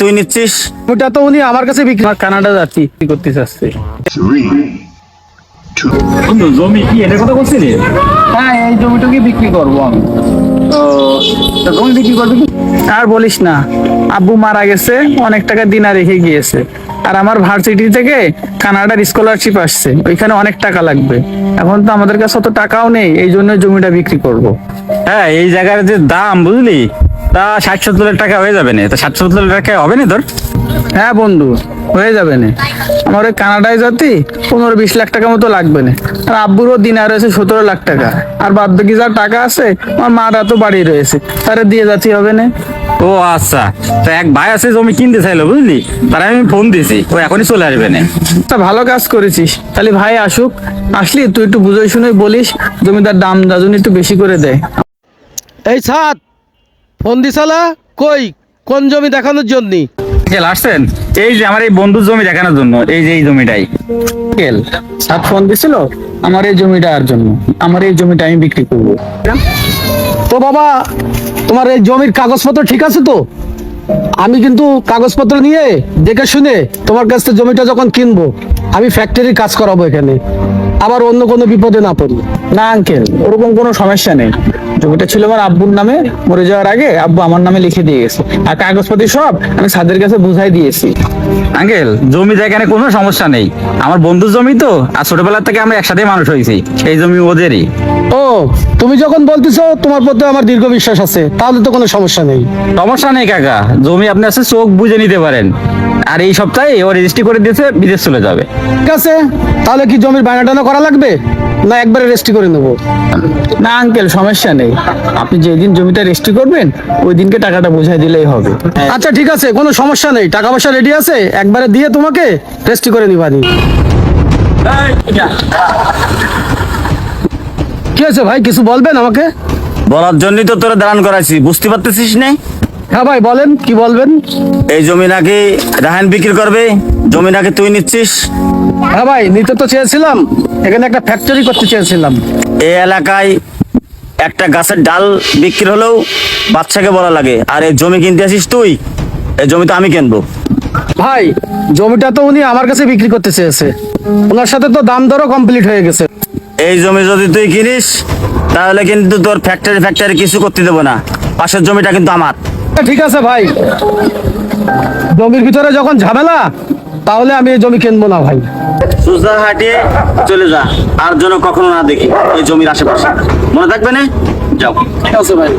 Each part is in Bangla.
তুই নিচ্ছিস? ওটা তো উনি আমার কাছে বিক্রি কানাডা যাচ্ছি কি করতে চাচ্ছে। বন্ধু জমি কি এটার কথা বলছিলি? হ্যাঁ এই জমিটাকে বিক্রি করব আমি। তো জমি বিক্রি করবি আর বলিস না আব্বু মারা গেছে অনেক টাকা দিনা রেখে গিয়েছে। আর আমার ভার্সিটি থেকে কানাডার স্কলারশিপ আসছে ওইখানে অনেক টাকা লাগবে। এখন তো আমাদের কাছে অত টাকাও নেই এই জন্য জমিটা বিক্রি করব। হ্যাঁ এই জায়গার যে দাম বুঝলি? তা ষাট সত্তর লাখ টাকা হয়ে যাবে না। তা ষাট সত্তর লাখ টাকা হবে না তোর? হ্যাঁ বন্ধু হয়ে যাবে না। আমার ওই কানাডায় যাতে পনেরো বিশ লাখ টাকা মতো লাগবে না। আর আব্বুরও দিনা রয়েছে সতেরো লাখ টাকা। আর বাদ বাকি যা টাকা আছে আমার মারা তো বাড়ি রয়েছে। তারা দিয়ে যাচ্ছি হবে না। ও আচ্ছা তো এক ভাই আছে জমি কিনতে চাইলো বুঝলি? তার আমি ফোন দিয়েছি ও এখনই চলে আসবে না। তা ভালো কাজ করেছিস। তাহলে ভাই আসুক। আসলি তুই একটু বুঝে শুনে বলিস জমিদার দাম দাজুন একটু বেশি করে দেয়। এই সাত ফোন দিছালা কই? কোন জমি দেখানোর জন্য? কেল আসছেন এই যে আমার এই বন্ধুর জমি দেখানোর জন্য এই যে এই জমিটাই। কেল সাত ফোন দিছিল? আমার এই জমিটার জন্য। আমার এই জমিটা আমি বিক্রি করব। তো বাবা তোমার এই জমির কাগজপত্র ঠিক আছে তো? আমি কিন্তু কাগজপত্র নিয়ে দেখে শুনে তোমার কাছ থেকে জমিটা যখন কিনবো আমি ফ্যাক্টরির কাজ করাবো এখানে। আবার অন্য কোনো বিপদে না পড়ি না আঙ্কেল ওরকম কোনো সমস্যা নেই। জমিটা ছিল আমার আব্বুর নামে মরে যাওয়ার আগে আব্বু আমার নামে লিখে দিয়ে গেছে। আর কাগজপাতি সব আমি সাদের কাছে বুঝাই দিয়েছি। আঙ্কেল জমি জায়গায় কোনো সমস্যা নেই। আমার বন্ধুর জমি তো আর ছোটবেলা থেকে আমরা একসাথে মানুষ হয়েছি। সেই জমি ওদেরই। ও তুমি যখন বলতেছো তোমার প্রতি আমার দীর্ঘ বিশ্বাস আছে তাহলে তো কোনো সমস্যা নেই। সমস্যা নেই কাকা জমি আপনি আছে চোখ বুঝে নিতে পারেন। আর এই সপ্তাহে ও রেজিস্ট্রি করে দিয়েছে বিদেশ চলে যাবে। ঠিক আছে তাহলে কি জমির বায়নাটানা করা লাগবে? না একবারে রেস্টি করে নেব। না আঙ্কেল সমস্যা নেই। আপনি যেদিন জমিটা রেজিস্ট্রি করবেন ওই দিনকে টাকাটা বুঝাই দিলেই হবে। আচ্ছা ঠিক আছে কোনো সমস্যা নেই। টাকা পয়সা রেডি আছে একবারে দিয়ে তোমাকে রেস্টি করে নিবানি কি আছে ভাই? কিছু বলবেন আমাকে? বলার জন্যই তো তোরা দাঁড়ান করাইছি। বুঝতে পারতেছিস না? হ্যাঁ ভাই বলেন কি বলবেন? এই জমি নাকি রাহান বিক্রি করবে? জমি নাকি তুই নিচ্ছিস? হ্যাঁ ভাই নিতে তো চেয়েছিলাম। এখানে একটা ফ্যাক্টরি করতে চেয়েছিলাম। এই এলাকায় একটা গাছের ডাল বিক্রি হলেও বাচ্চাকে বলা লাগে। আর এই জমি কিনতে আসিস তুই এই জমি তো আমি কিনবো। ভাই জমিটা তো উনি আমার কাছে বিক্রি করতে চেয়েছে। ওনার সাথে তো দাম দরও কমপ্লিট হয়ে গেছে। এই জমি যদি তুই কিনিস তাহলে কিন্তু তোর ফ্যাক্টরি ফ্যাক্টরি কিছু করতে দেবো না। পাশের জমিটা কিন্তু আমার। ঠিক আছে ভাই। জমির ভিতরে যখন ঝামেলা তাহলে আমি এই জমি কিনবো না ভাই। সুজা হাটিয়ে চলে যা আর যেন কখনো না দেখি এই জমির আশেপাশে। মনে থাকবে না? যাও। ঠিক আছে ভাই।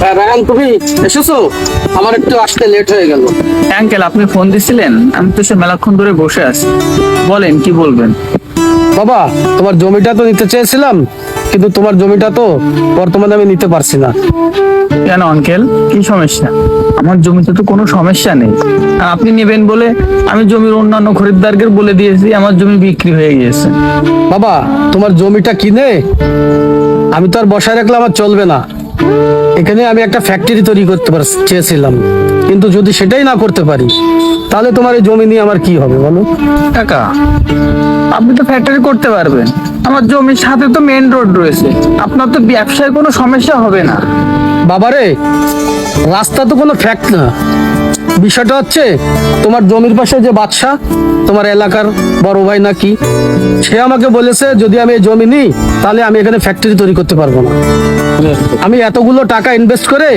হ্যাঁ রায়হান তুমি এসেছ? আমার একটু আসতে লেট হয়ে গেল। আঙ্কেল আপনি ফোন দিছিলেন? আমি তো সে মেলাক্ষণ ধরে বসে আছি। বলেন কি বলবেন? বাবা তোমার জমিটা তো নিতে চেয়েছিলাম। কিন্তু তোমার জমিটা তো বর্তমানে আমি নিতে পারছি না। কেন আঙ্কেল? কি সমস্যা? আমার জমিতে তো কোনো সমস্যা নেই। আর আপনি নেবেন বলে আমি জমির অন্যান্য খরিদ্দারকে বলে দিয়েছি আমার জমি বিক্রি হয়ে গিয়েছে। বাবা তোমার জমিটা কিনে আমি তো আর বসায় রাখলে আমার চলবে না। এখানে আমি একটা ফ্যাক্টরি তৈরি করতে চেয়েছিলাম। কিন্তু যদি সেটাই না করতে পারি তাহলে তোমার এই জমি নিয়ে আমার কি হবে বলো? কাকা আপনি তো ফ্যাক্টরি করতে পারবেন। আমার জমির সাথে তো মেন রোড রয়েছে। আপনার তো ব্যবসায় কোনো সমস্যা হবে না। বাবারে, রাস্তা তো কোনো ফ্যাক্ট না। বিষয়টা হচ্ছে, তোমার জমির পাশে যে বাদশা তোমার এলাকার বড় ভাই নাকি, সে আমাকে বলেছে, যদি আমি এই জমি নিই, তাহলে আমি এখানে ফ্যাক্টরি তৈরি করতে পারব না। আমি এতগুলো টাকা ইনভেস্ট করে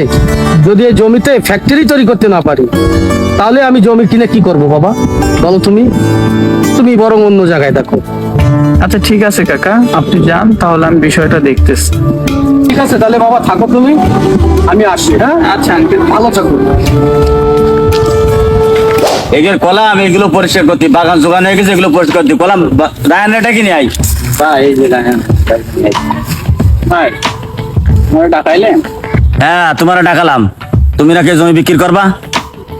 যদি এই জমিতে ফ্যাক্টরি তৈরি করতে না পারি, তাহলে আমি জমি কিনে কি করব বাবা? বলো তুমি। তুমি বরং অন্য জায়গায় দেখো। আচ্ছা ঠিক আছে কাকা আপনি যান তাহলে আমি বিষয়টা দেখতেছি। ঠিক আছে তাহলে বাবা থাকো তুমি। আমি আসি হ্যাঁ? আচ্ছা আঙ্কেল। ভালো থাকো। এগুলো কলাম এগুলো পরিষ্কার করতে বাগান জোগান হয়ে গেছে এগুলো পরিষ্কার করতে। কলাম রায়ন এটা কিনে আই ভাই এই যে ভাই আমার ডাকাইলেন হ্যাঁ তোমার ডাকালাম। তুমি নাকি জমি বিক্রি করবা?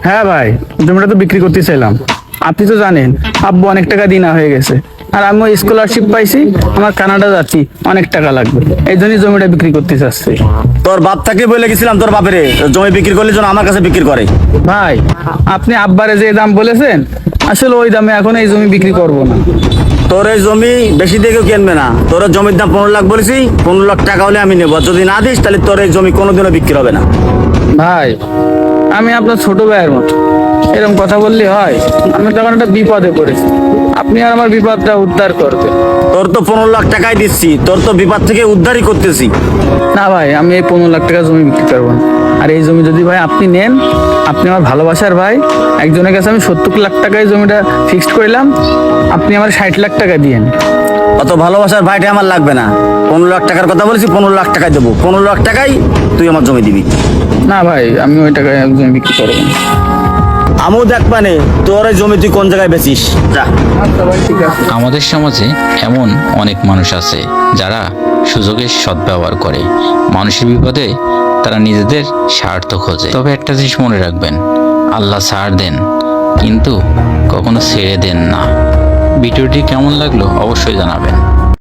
হ্যাঁ ভাই জমিটা তো বিক্রি করতে চাইলাম। আপনি তো জানেন আব্বু অনেক টাকা দিনা হয়ে গেছে। আর আমি স্কলারশিপ পাইছি আমার কানাডা যাচ্ছি অনেক টাকা লাগবে। এই জন্যই জমিটা বিক্রি করতে চাচ্ছি। তোর বাপ তাকে বলে গেছিলাম তোর বাপেরে জমি বিক্রি করলে যেন আমার কাছে বিক্রি করে। ভাই আপনি আব্বারে যে দাম বলেছেন আসলে ওই দামে এখন এই জমি বিক্রি করব না। তোর এই জমি বেশি দিয়ে কেউ কিনবে না। তোর জমির দাম পনেরো লাখ বলেছি পনেরো লাখ টাকা হলে আমি নেব। যদি না দিস তাহলে তোর এই জমি কোনোদিনও বিক্রি হবে না। ভাই আমি আপনার ছোট ভাইয়ের মতো। এরকম কথা বললে হয় আমি তখন একটা বিপদে পড়েছি। আপনি আর আমার বিপদটা উদ্ধার করবেন। তোর তো পনেরো লাখ টাকাই দিচ্ছি তোর তো বিপদ থেকে উদ্ধারই করতেছি। না ভাই আমি এই পনেরো লাখ টাকা জমি বিক্রি করব না। আর এই জমি যদি ভাই আপনি নেন আপনি আমার ভালোবাসার ভাই একজনের কাছে আমি সত্তর লাখ টাকায় জমিটা ফিক্সড করলাম আপনি আমার ষাট লাখ টাকা দিয়েন। অত ভালোবাসার ভাইটা আমার লাগবে না। পনেরো লাখ টাকার কথা বলেছি পনেরো লাখ টাকায় দেবো। পনেরো লাখ টাকাই তুই আমার জমি দিবি। না ভাই আমি ওই টাকায় জমি বিক্রি করব না। আমিও দেখ পানে, তোর এই জমি তুই কোন জায়গায় বেচিস? আমাদের সমাজে এমন অনেক মানুষ আছে যারা সুযোগের সদ্ব্যবহার করে। মানুষের বিপদে তারা নিজেদের স্বার্থ খোঁজে। তবে একটা জিনিস মনে রাখবেন, আল্লাহ ছাড় দেন, কিন্তু কখনো ছেড়ে দেন না। ভিডিওটি কেমন লাগল অবশ্যই জানাবেন।